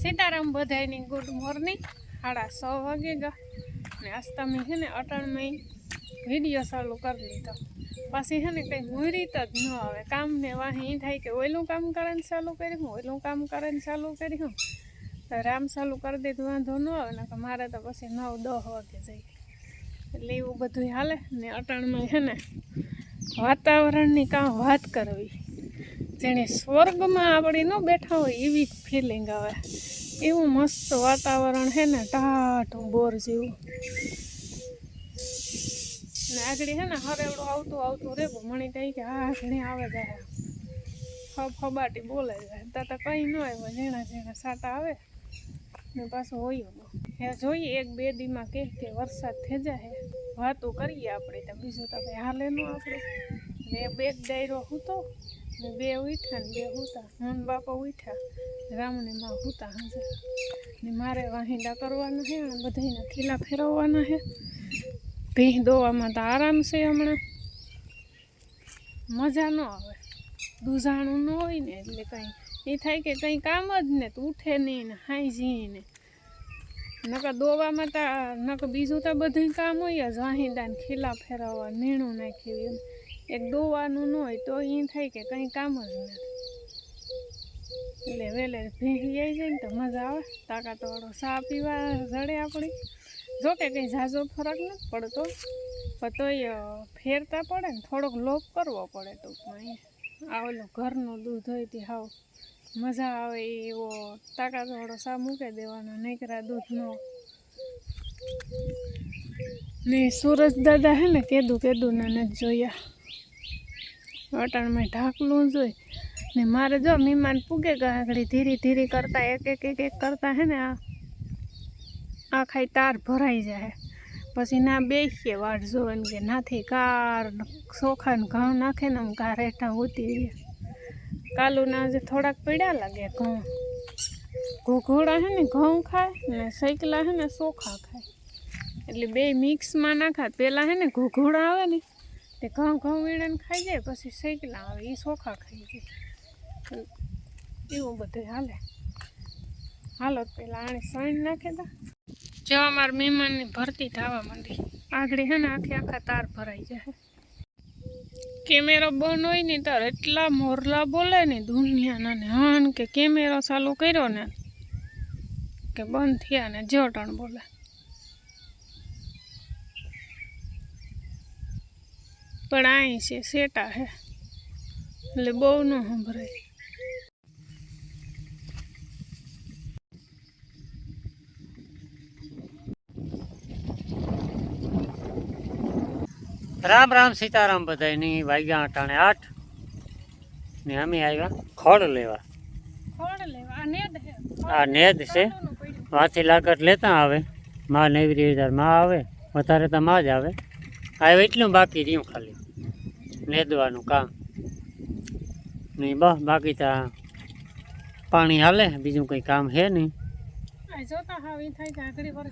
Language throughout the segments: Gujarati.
Sitaram બધાયની good morning. સાડા સો વાગે ગયા અને આજ તમે છે ને અટાણમાં વીડિયો ચાલુ કરી લીધો પછી છે ને કંઈ મુહૂર્ત જ ન આવે. કામને વાહી થાય કે ઓયલું કામ કરીને ચાલુ કર્યું ઓયલું કામ કરીને ચાલુ કર્યું. તો રામ ચાલુ કરી દે વાંધો ન આવે ને કે મારે તો પછી નવ દસ વાગે જઈએ. એટલે એવું બધું હાલે ને અટાણમાં છે ને વાતાવરણની કાં વાત કરવી. જેણે સ્વર્ગમાં આપણે ન બેઠા હોય એવી ફિલિંગ આવે. એવું મસ્ત વાતાવરણ હે ને, ટાઢું બોર જેવું. ને આગળ હે ને, હરેવડું આવતું આવતું રે મણી કઈ કે હા ઘણી આવે જાય. ખબ ખબાટી બોલે જાય. તા તો કંઈ ન આવ્યો ઝીણા ઝીણા સાટા આવે. ને પાછું હોય હે, જોઈએ એક બે દીમાં કે કે વરસાદ થઈ જાય વાતો કરીએ આપણે, તો બીજું તો કંઈ હાલે ન આપણે. ને બેગ ડાયરો હૂતો. ને બે ઉઠ્યા ને બે ઉતા હું બાપા ઉઠ્યા. રામને માં હુતા હંજે ને મારે વાહિંદા કરવાના છે અને બધાને ખીલા ફેરવવાના છે ભીહ દોવામાં તો આરામ છે હમણાં. મજા ન આવે. દૂધાણું ન હોય ને એટલે કંઈ. એ થાય કે કંઈ કામ જ ને તો ઉઠે નહીં ને હાઈ જી ને. નકર દોવામાં તો, નકર બીજું તો બધું કામ હોય જ. વાહિંદા ને ખીલા ફેરવવા, નીણું નાખી એક દોવાનું ન હોય તો એ થાય કે કંઈ કામ જ નથી. એટલે વહેલે આવી જાય ને તો મજા આવે. તાકાતવાળો ચા પીવા જડે આપણી. જોકે કંઈ ઝાઝો ફરક નથી પડતો. પણ તોય ફેરતા પડે ને થોડોક લોપ કરવો પડે ટૂંકમાં આ ઓલું ઘરનું દૂધ હોય તે હાવ મજા આવે એવો તાકાતવાળો સા મૂકી દેવાનો નીકળ્યા દૂધનો ને. સુરજ દાદા હે ને કેદું કેદું ને નથી જોયા. અટાણમાં ઢાંકલું જોઈ ને મારે જો મહેમાન પૂગે આગળ ધીરે ધીરે કરતા, એક એક એક એક કરતા હે ને આ આ ખાઈ તાર ભરાઈ જાય. પછી ના બેસીએ વાટ જોવે કે નાથી કાર સોખાને ઘઉં નાખે ને આમ કાર હેઠા ઉતી રહે કાલુના આજે થોડાક પીડા લાગે ઘઉં. ઘોઘોડા હે ને ઘઉં ખાય ને સૈકલા હે ને ચોખા ખાય. એટલે બે મિક્સમાં નાખા પહેલાં હે ને ઘોઘોડા આવે ને તે ઘઉં ઘઉં વીણને ખાઈ જાય, પછી સૈકલા આવે એ ચોખા ખાઈ જાય. એવું બધું હાલે. હાલો, પેલા આણે સણ નાખે તા જો અમારા મહેમાનની ભરતી થવા માંડી. આગળ હે ને આખે આખા તાર ભરાઈ જાય. કેમેરો બંધ હોય ને તાર એટલા મોરલા બોલે ને દુનિયાના ને. હન કે કેમેરો ચાલુ કર્યો ને, કે બંધ થયા ને, જટણ બોલે. પણ અહીં છે સેટા હે. એટલે બહુ ન સંભળાય. રામ રામ સીતારામ બધાયની વાગ્યા અટાણે આઠ. ને અમે આવ્યા ખોળ લેવા. આ નેદ છે. વાથી લાગત લેતા આવે. માં નેવરી હજારમાં આવે વધારે તો માં જ આવે. આવે એટલું બાકી રહ્યું ખાલી. નેદવાનું કામ. નહીં બસ બાકી તો પાણી હાલે બીજું કંઈ કામ છે નહીં.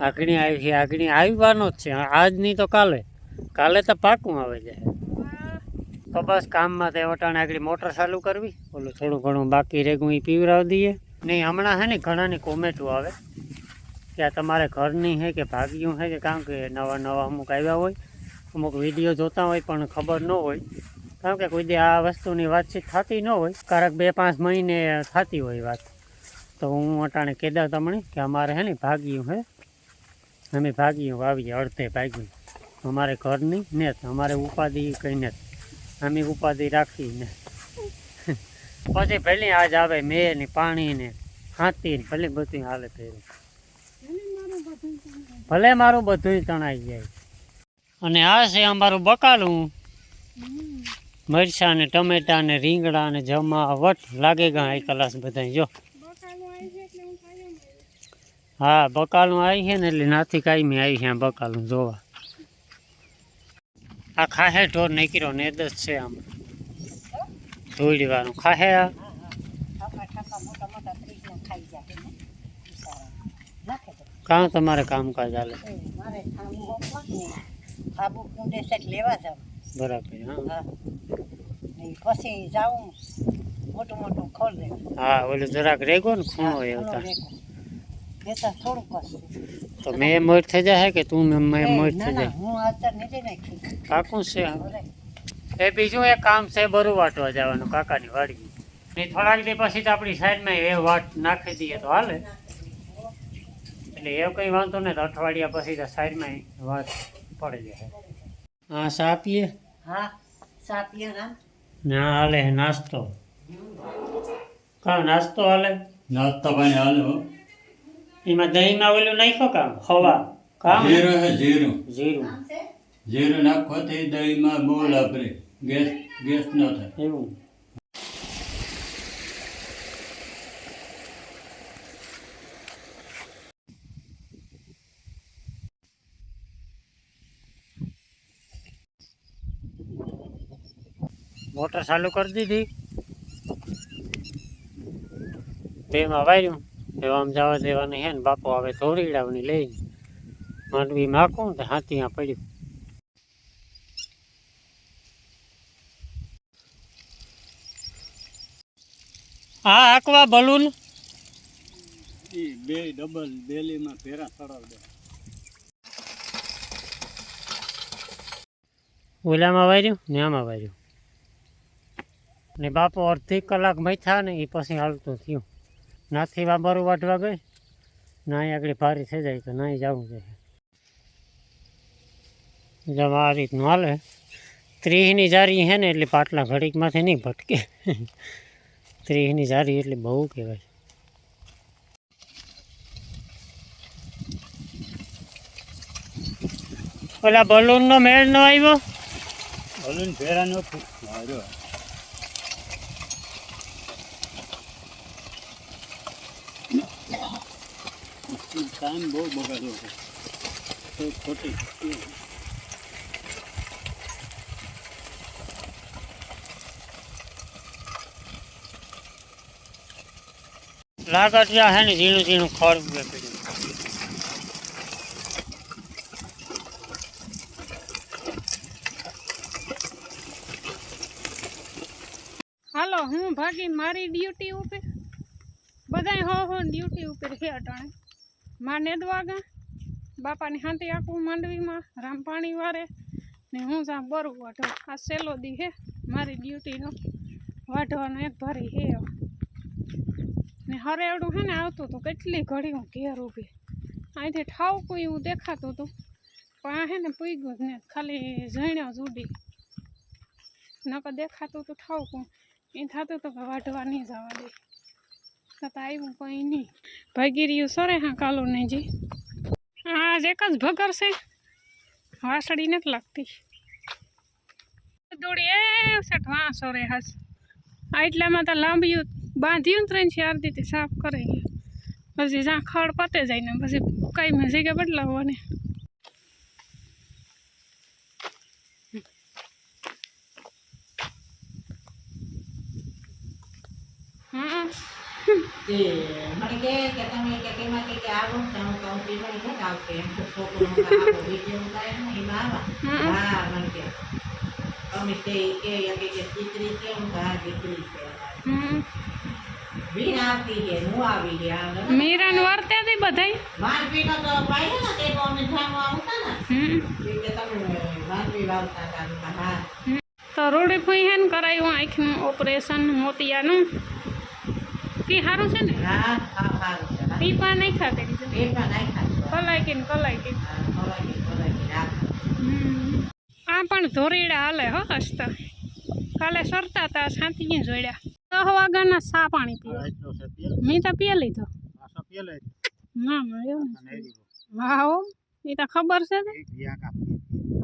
આકડી આવી છે આકડી આવવાનો જ છે આજની તો કાલે. કાલે તો પાકું આવે જાય તો બસ કામમાં તે વટાણે આગળ મોટર ચાલુ કરવી. ઓલું થોડું ઘણું બાકી રેગું એ પીવરાવી દઈએ. નહીં હમણાં છે ને ઘણાની કોમેટો આવે. કે આ તમારે ઘરની છે કે ભાગ્યું છે કે કારણ કે નવા નવા અમુક આવ્યા હોય. અમુક વીડિયો જોતા હોય પણ ખબર ન હોય. કારણ કે કોઈ દી આ વસ્તુની વાતચીત થતી ન હોય. કારક બે પાંચ મહિને થતી હોય વાત. તો હું અટાણે કહેતા તમને કે અમારે હે ને ભાગ્યું હે. અમે ભાગ્યું વાવીએ અડધે ભાગ્યું. અમારે ઘરની ને અમારે ઉપાધિ કંઈ નથી અમે ઉપાધિ રાખી ને પછી ભલે આજ આવે મેં ને પાણી ને હાથી ભલે બધું હાલે ફેરું ભલે મારું બધું તણાઈ જાય. અને આ છે અમારું બકાલું. મરચા ને ટમેટા ને રીંગણા ને જમા વટ લાગે ગયા એક કલાસ બધા જો. હું કાયમ આવી. હા બકાલું આવી છે ને એટલે નાથી કાયમી આવી છે બકાલું જોવા. આ ખાહે ઢોર નીકળ્યો ને દસ છે આમ. ધોઈડવાનું ખાહે આ. કાં તમારે કામકાજ હાલે? આબુ કુંડે સેટ લેવા જાવ બરાબર હા. પછી જાઉં મોટું મોટું ખોલ દે. હા ઓલું જરાક રેગો ને ખૂણો એવું હતા ખેતર થોડુંક. તો મેં મોટ થઈ જાય કે તું મેં મોર થઈ જાય? હું અત્યારે નીચે નાખી. કાકું છે? એ બીજું એક કામ છે બરું વાટવા જવાનું કાકાની વાડી ને થોડાક દી પછી તો આપણી સાઈડમાં એ વાટ નાખી દઈએ તો હાલે. એટલે એ કંઈ વાંધો નહીં અઠવાડિયા પછી તો સાઈડમાં વાત પડી જાય. હા સાપીએ? હા સાપીએ ના. ના હાલે નાસ્તો. કા નાસ્તો હાલે? નાસ્તા પાણી હાલે હો. એમાં દહીંમાં ઓલું નાખો કામ ખવા કામ જીરું હે જીરું. જીરું. જીરું તે દહીંમાં બોલ આપણે ગેસ ગેસ ન થાય. એવું. મોટર ચાલુ કરી દીધી. બેમાં વાર્યું એવા આમ જવા દેવાની હે ને બાપો હવે ધોળીડાવની લઈને માંડવી માખું તો હાથી ત્યાં પડ્યું. આ આકવા બલૂન. બે ડબલ બેલીમાં ફેરા ચડાવ દે ઓલામાં વાર્યું ને આમાં વાર્યું ને બાપુ અડધી કલાક મથ્યા ને એ પછી હાલતું થયું. નાથી બાબરું વાઢવા ગઈ ના અહીં આગળ ભારી થઈ જાય તો નાય જવું જોઈએ જેમ આ રીતનું હાલે. ત્રીસની જારી હે ને એટલે પાટલા ઘડીકમાંથી નહીં ભટકે. ત્રીસની જારી એટલે બહુ કહેવાય. ઓલા બલૂનનો મેળ ન આવ્યો? બલૂન ફેરા નથી હાર્યો ટાઈમ બહુ બગાડ્યો છે. તો ખોટી. લાગત હે ને ઝીણું ઝીણું ખડ ઉગે પડ્યું હાલો હું ભાગી મારી ડ્યુટી ઉપર? બધાય હો હો ડ્યુટી ઉપર છે અટાણે. માં નેદવાગા બાપાની હાંતી આખું માંડવીમાં રામપાણી વારે. ને હું જા બરું વાઢો આ સેલો દી હે, મારી ડ્યુટીનો. વાઢવાનો એક ભારી હે ને હરેવડું હે ને આવતું હતું, કેટલી ઘડી હું ઘેર ઊભી. અહીંથી ઠાવકું એવું દેખાતું હતું. પણ આ હે ને પૂગ્યું જ ને, ખાલી ઝીણ્યો જ ઉડી નકર દેખાતું હતું ઠાવકું એ થતું તો કે વાઢવા નહીં જવા દે. છતાં આવ્યું, કંઈ નહીં. ભાગી રહ્યું સરે હા કાલો ને જી. આજ એક જ ભગર છે. વાસળી નથી લાગતી. દોડી, એ સેઠ વાં સોરે હસ. આ એટલામાં તો લાંબિયું બાંધ્યું ને ત્રણ ચાર દીથી સાફ કરે પછી જ્યાં ખડ પતે જાય ને પછી કઈ મેં જગ્યા બદલાવવાની. હા મને કે તમે કે કેમાં કે કે આવો તો હું કહું કે મને નથી આવશે એમ તો છોકરો આવો વીડિયો ઉતારે ને એમાં આવા. હમ. હા મને કે. અમે તે કે કે કે દીકરી છે હું કહું, દીકરી છે. હમ. વીણ આવતી છે હું આવી ગયા મીરાને વર્તે હતી બધાય? તો પાડ્યો ને તે અમે જામવા આવતા ને. કે તમે માંડવી વાવતા હતા હા. તો રૂડી ફૂઈ હે કરાયું આંખનું ઓપરેશન મોતિયાનું? કે સારું છે ને? હા હા સારું છે હા. નહીં ખાતે કલાઈ કે કલાઈ કે આ પણ ધોરીડા હાલે હો હસ્ત. કાલે સરતા હતા સાંતીએ જોડ્યા. દહ વાગ્યાના સા પાણી પીવા મેં તો પીએ લીધો. ના ના એવું હા હો. એ તો ખબર છે ને?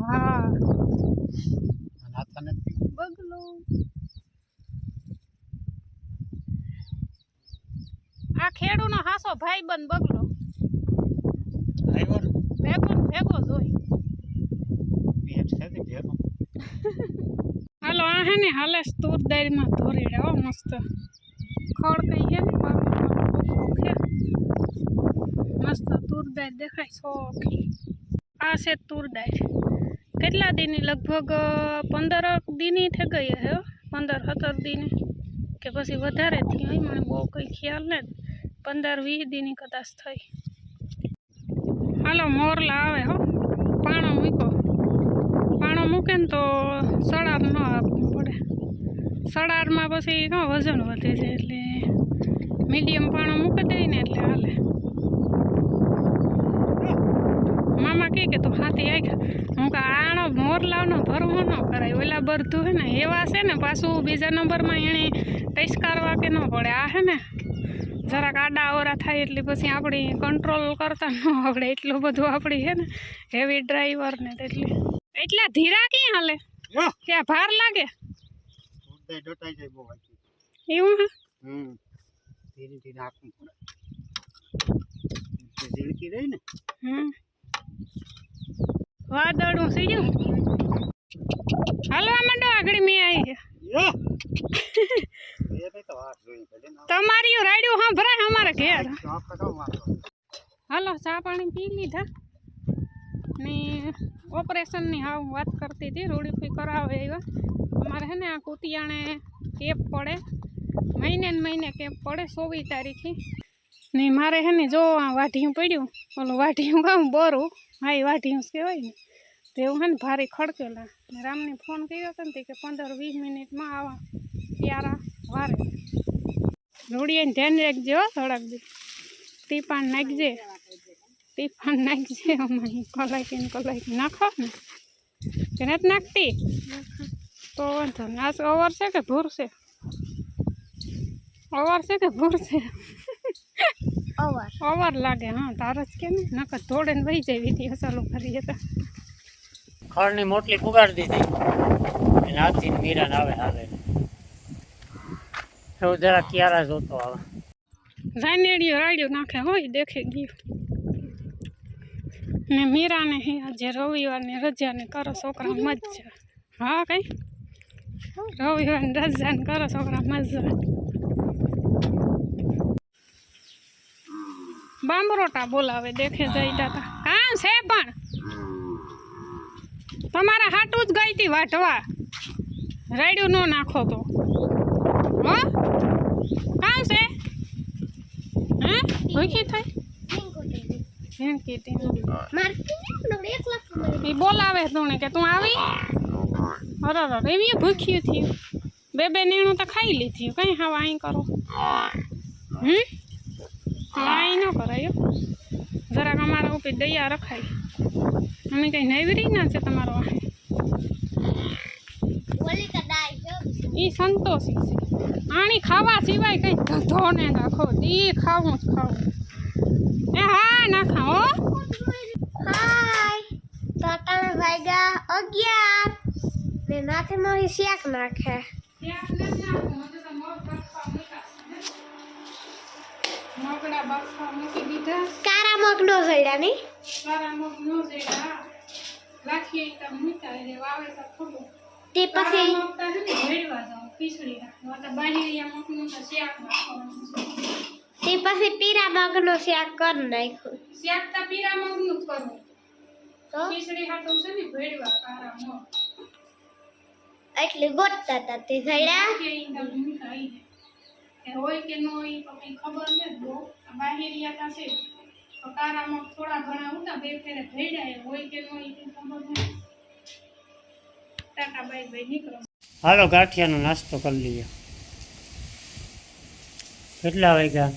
હા બગલો. આ ખેડૂનો હાસો ભાઈ બંધ બગલો ભેગો ભેગો જોઈ. હાલો આ હે ને હાલે તૂર દાયરમાં ધોરીડે હો મસ્ત. ખડ કઈ હે ને મસ્ત તૂર દાય દેખાય સોખી આ છે તૂર દાય. કેટલા દીની? લગભગ પંદર દીની થઈ ગઈ હે હો. પંદર સત્તર દીની. કે પછી વધારે થઈ મને બહુ કંઈ ખ્યાલ નથી. પંદર વીસ દીની કદાચ થઈ. હાલો, મોરલા આવે હો. પાણો મૂકો. પાણો મૂકે ને તો સડાર ન આપવું પડે. સડારમાં પછી કાં વજન વધે છે એટલે મીડિયમ પાણો મૂકી દઈ ને એટલે હાલે. મામા કહે કે તું હાથી આખા હું કે આણો મોરલાનો ભરવો ન કરાય. ઓલા બરધું હે ને, એવા છે ને પાછું બીજા નંબરમાં એણે કરવા કે ન પડે. આ હે ને જરાક આડા અવરા થાય એટલે પછી આપણી કંટ્રોલ કરતા ન આવડે. એટલું બધું આપણી છે ને હેવી ડ્રાઈવર ને એટલે. એટલા ધીરા ક્યાં હાલે? ક્યાં ભાર લાગે? એવું ધીરે ધીરે આખું પડે. ઝીણકી રહી ને. હમ. વાદળું સીડ્યું હાલવા માંડો આગળ મેં આવી છે તમારી રાડ્યું હા અમારા ઘેર. હાલો, ચા પાણી પી લીધા. ને ઓપરેશનની હું વાત કરતી હતી રોડીફી કરાવે એવા અમારે છે ને આ કુતિયાણે કેપ પડે. મહિને ને મહિને કેપ પડે, સોવી તારીખે. ને મારે છે ને જો આ વાઢિયું પડ્યું, ઓલું વાઢિયું કહું બોરું, હા, એ વાઢિયું કહેવાય ને. તો એવું હે ને ભારે ખડકેલા ને રામને ફોન કર્યો હતો ને તે કે પંદર વીસ મિનિટમાં આવા. પ્યારા વારે. રોડિયાને ધ્યાન રાખજો હો થોડાક દી ટીપાણ નાખજે. ટીપાણ નાખજે અમારી. કલાકી ને કલાકી નાખો ને. કે નથી નાખતી? તો વાંધો ને આ અવર છે કે ભૂર છે? અવાર છે કે ભૂર છે? ઓવર અવાર લાગે હા તાર જ કે ને. નકર ધોડે ને વહી જાય વિધિ હસાલું કરીએ તો. ખળની મોટલી પુગાડી દીધી. અને હાથથી મીરાને આવે હાલે. એવું જરા ક્યારા જોતો આવે. રાયનેડિયો રાડ્યો નાખે હોય, દેખે ગયું. ને મીરાને હે, આજે રવિવારની રજાને કરો, છોકરા મજા હા કઈ? રવિવારની રજાને કરો, છોકરા મજા બાંબરોટા બોલાવે, દેખે જઈ જતા. કામ છે પણ. તમારા હાટું જ ગઈ હતી વાઢવા રાડ્યું ન નાખો તો. હો? કામ છે? હે? ભૂખી થઈ? એ બોલાવે તું કે તું આવી? અરે અરે એવી ભૂખ્યું થયું. બે બે નીણું તો ખાઈ લીધી. કઈ હવે અહીં કરો. હમ? અહીં ન કરાયો, હો. જરાક અમારા ઉપર દયા રખાય. અમે કઈ નૈવરી ના છે તમારો આ. ઈ સંતોષી છે. આણી ખાવા સિવાય કઈ ધંધો ને નાખો ઈ ખાવું જ ખાવું. એ હા ના ખાઓ હાય. તો તમે વાગ્યા અગિયાર. ને નાથે મારી શેક નાખે. મગડા બાફા મૂકી દીધા. કારા મગનો સડ્યા નહીં? સારા મગ નો જેડા રાખીએ તો મૂકા એટલે વાવે તો ખોટું તે પછી તો પછી પીરા મગનો શેક કર નાખ્યું. શાક તો પીરા મગનું જ કરવું તો? ખીચડી તો છે ને ભેળવા કારા મગ એટલે ગોતતા હતા તે કે તો મૂકા ઈ હોય કે ન હોય તો કઈ ખબર ને બહુ બાહેરિયા તા છે. તો કારા મગ થોડા ઘણા હતા બે ફેરે ભેળાય. હોય કે ન હોય એ ખબર નથી હાલો, ગાંઠિયાનો નાસ્તો કરી લઈએ. કેટલા વાગ્યા?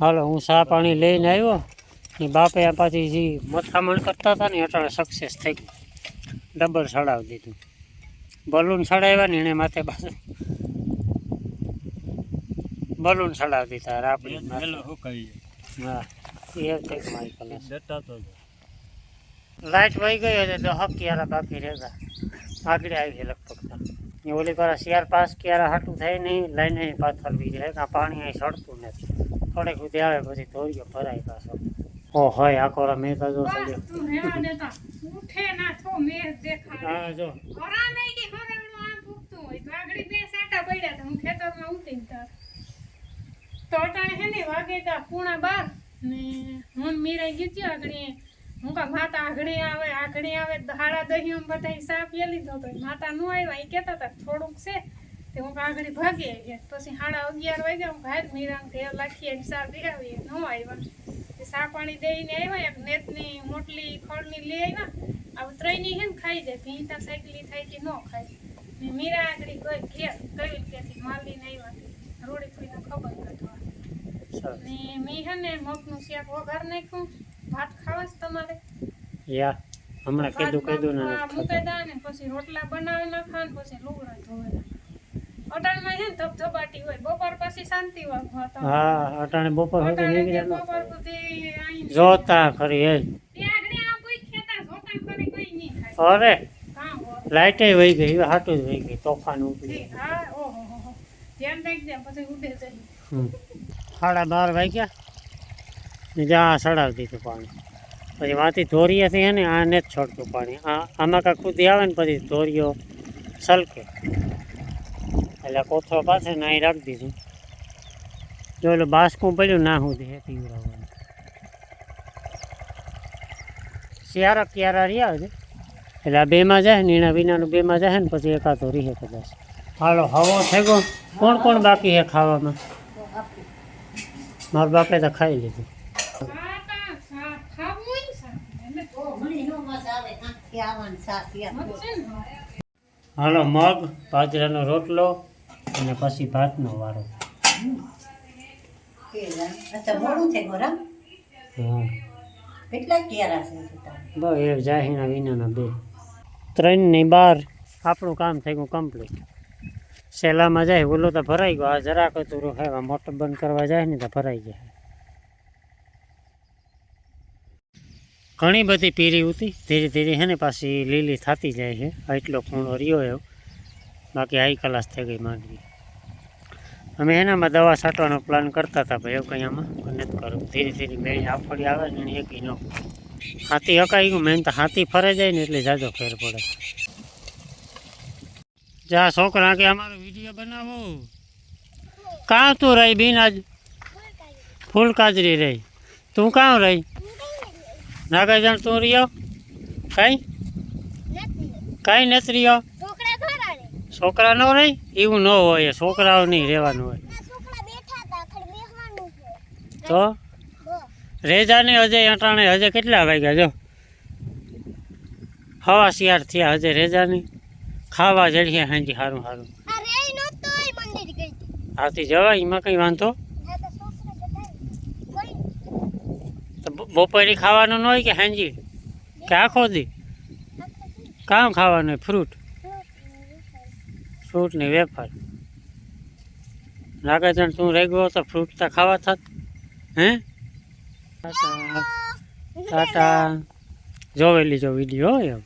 હાલો, હું સા પાણી લઈને આવ્યો. ને બાપે આ જે મથામણ કરતા હતા ને એટલે સક્સેસ થઈ ગયું. ડબલ સડાવી દીધું. બલૂન ચડાવ્યા ને, એને માથે પાછું બલૂન સડાવી દીધા કહીએ હા. એ કંઈક મારી ડટાતો લાઈટ વહી ગઈ એટલે દહક ક્યારા બાકી રહેતા આગળ આવી છે લગભગ તો. ઓલી પર શિયાર પાસ ક્યારે હાટું થાય નહીં લઈને પાથરવી જાય કાં પાણી અહીં સડતું નથી. થોડેક સુધી આવે પછી ધોરીઓ ભરાય પાછો. ઓ હોય આકોરા મેં તો જો સડ્યો. તું રહેવા દેતા. ઉઠે ના થો મેં દેખાડે હા જો. નહીં કે હોય. તો આગળ બે સાટા પડ્યા હતા હું ખેતરમાં ઉતરી તા તો અટાણે હે ને વાગે તા પૂણા બાર ને હું મીરાઈ ગઈ આગળ હું કા માતા આગળ આવે આગળ આવે તો હાડા દહીં બધા સાપ પી લીધો તો માતા નો આવ્યા. એ કહેતા હતા થોડુંક છે. તે હું આગળ ભાગી આવી પછી સાડા અગિયાર વાગ્યા હું ભાગ મીરાંગ ઘેર લાખી ચા પીરાવી ન આવ્યા. તે સાપ પાણી દઈને આવ્યા, એક નેતની મોટલી ખોળની લઈ આવ્યા. આ ત્રણની હે ને ખાઈ જાય. ભીંતા સાયકલી થાય કે ન ખાય. ને મીરા આગળ ગઈ ઘેર કઈ ત્યાંથી માલીને આવ્યા. રોડી કોઈને ખબર સરસ ને મેં છે ને મગનું શાક વઘાર નાખ્યું. ભાત ખાવા છે તમારે? યા હમણાં કીધું કીધું ને મૂકી દા ને પછી રોટલા બનાવી નાખા ને પછી લુગડા અટાણમાં છે ને ધબધબાટી હોય બપોર પછી શાંતિ હોય હા અટાણે બપોર સુધી અટાણે નીકળી કે જાય બપોર સુધી જોતા ખરી એ. અરે લાઈટે વહી ગઈ હાટું જ વહી ગઈ તોફાન ઊભી ઠીક, હા ઓહો. ધ્યાન રાખજે પછી ઉડે જાય. સાડા બાર વાગ્યા ને જ્યાં સડાવી દીધું પાણી. પછી વાંથી ધોરિયાથી હે ને આને જ છોડતું પાણી. આ આમાં કાંક કૂદી આવે ને પછી ધોરિયો સલકે એટલે કોથળો પાસે ને અહીં રાખી દીધું. જો એટલે બાસકું પડ્યું ના સુધી હે પીવડાવવાનું શિયાળા ક્યારા રહ્યા છે એટલે આ બેમાં જાય ને એના વિનાનું બેમાં જાય ને, પછી એકાદો રીહે કદાચ. હાલો, હવો થઈ ગયો કોણ કોણ બાકી છે ખાવામાં? મારા બાપે તો ખાઈ લીધું. હાલો, મગ, બાજરાનો રોટલો અને પછી ભાતનો વારો. બે. ત્રણની બાર આપણું કામ થઈ ગયું કમ્પ્લીટ સેલામાં જાય ઓલો તો ભરાઈ ગયો. આ જરાક હતું હે મોટર બંધ કરવા જાય ને તો ભરાઈ જાય. ઘણી બધી પીરી ઉતી. ધીરે ધીરે હે ને પાછી લીલી થતી જાય છે. એટલો ખૂણો રહ્યો એવો. બાકી હાઈ ક્લાસ થઈ ગઈ માંડવી. અમે એનામાં દવા છાંટવાનો પ્લાન કરતા હતા ભાઈ, એવું કંઈ આમાં નથી કરું ધીરે ધીરે મેળી આફળી આવે ને એક એકી ન હાથી હકાઈ ગયું. મેન તો હાથી ફરે જાય ને એટલે જાજો ફેર પડે. જા છોકરા કે અમારો વીડિયો બનાવો. કાં તું રહી બીન આજ ફૂલ કાજરી રહી. તું કાં રહી? નાગાજણ તું રહ્યો? કાંઈ? કાંઈ નથી રહ્યો? છોકરા ન રહી? એવું ન હોય, છોકરાઓ નહીં રહેવાનું હોય. તો? રેજાને હજે અટાણે હજે કેટલા વાગ્યા જો? હવા શિયાળ થયા હજે રેજાની. ખાવા જડીએ હાંજી સારું સારું આ રે નતો એ મંદિર ગઈ હતી. આવતી જવાય એમાં કંઈ વાંધો? બપોરે ખાવાનું ન હોય કે હાંજી? કે આખો દી? કામ ખાવાનું ફ્રૂટ? Fruit ફ્રૂટની wafer. લાગે છે તું રહી ગયો તો ફ્રૂટ તો ખાવા થાત. હે? ટાટા. જોવેલી જો વીડિયો એમ.